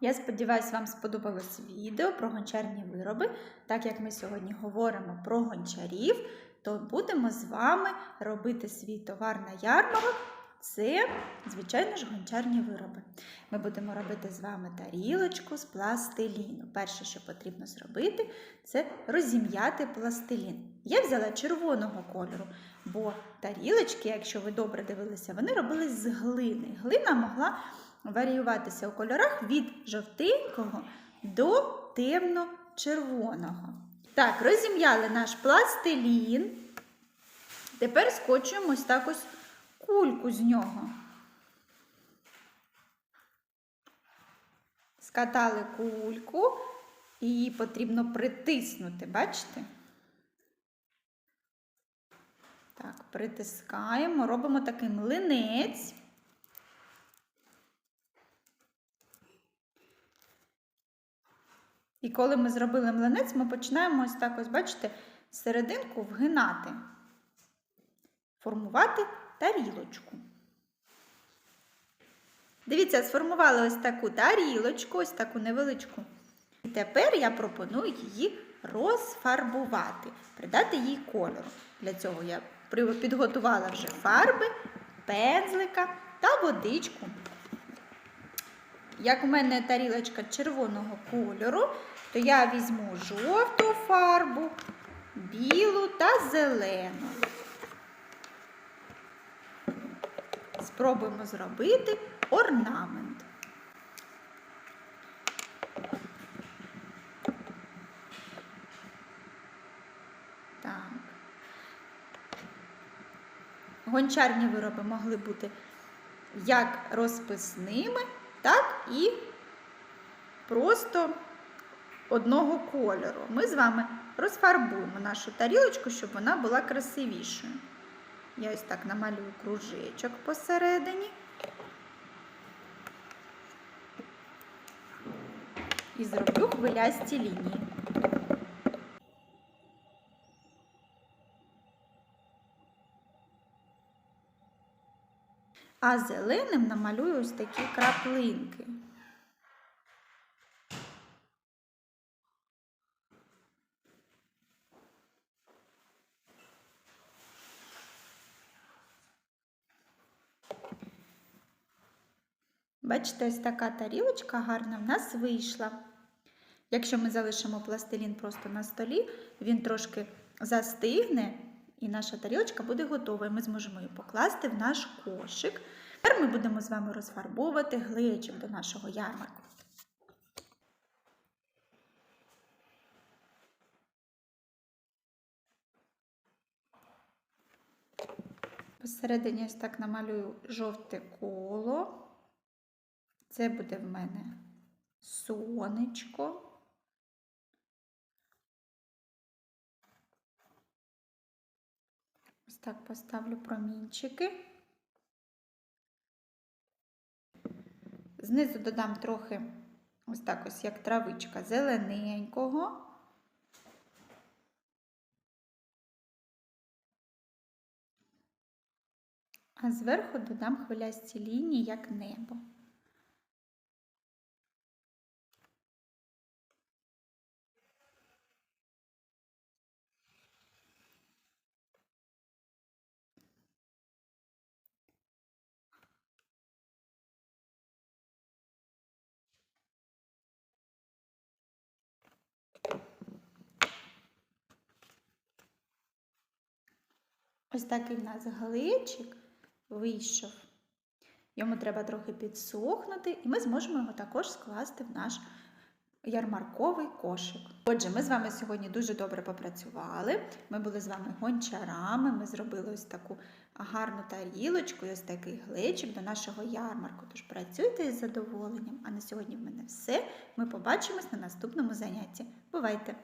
Я сподіваюся, вам сподобалось відео про гончарні вироби. Так як ми сьогодні говоримо про гончарів, то будемо з вами робити свій товар на ярмарок. Це, звичайно ж, гончарні вироби. Ми будемо робити з вами тарілочку з пластиліну. Перше, що потрібно зробити, це розім'яти пластилін. Я взяла червоного кольору, бо тарілочки, якщо ви добре дивилися, вони робились з глини. Глина могла варіюватися у кольорах від жовтенького до темно-червоного. Так, розім'яли наш пластилін. Тепер скочуємо ось так ось кульку з нього. Скатали кульку, її потрібно притиснути, бачите? Так, притискаємо, робимо такий млинець. І коли ми зробили млинець, ми починаємо ось так ось, бачите, серединку вгинати, формувати тарілочку. Дивіться, сформували ось таку тарілочку, ось таку невеличку. І тепер я пропоную її розфарбувати, придати їй кольору. Для цього я підготувала вже фарби, пензлика та водичку. Як у мене тарілочка червоного кольору, то я візьму жовту фарбу, білу та зелену. Спробуємо зробити орнамент. Гончарні вироби могли бути як розписними, так і просто одного кольору. Ми з вами розфарбуємо нашу тарілочку, щоб вона була красивішою. Я ось так намалюю кружечок посередині. І зроблю хвилясті лінії. А зеленим намалюю ось такі краплинки. Бачите, ось така тарілочка гарна в нас вийшла. Якщо ми залишимо пластилін просто на столі, він трошки застигне, і наша тарілочка буде готова. І ми зможемо її покласти в наш кошик. Тепер ми будемо з вами розфарбовувати глечик до нашого ярмарку. Посередині ось так намалюю жовте коло. Це буде в мене сонечко. Так поставлю промінчики. Знизу додам трохи ось так ось, як травичка зелененького. А зверху додам хвилясті лінії, як небо. Ось такий в нас гличик вийшов. Йому треба трохи підсохнути, і ми зможемо його також скласти в наш ярмарковий кошик. Отже, ми з вами сьогодні дуже добре попрацювали. Ми були з вами гончарами, ми зробили ось таку гарну тарілочку і ось такий глечик до нашого ярмарку. Тож працюйте із задоволенням. А на сьогодні в мене все. Ми побачимось на наступному занятті. Бувайте!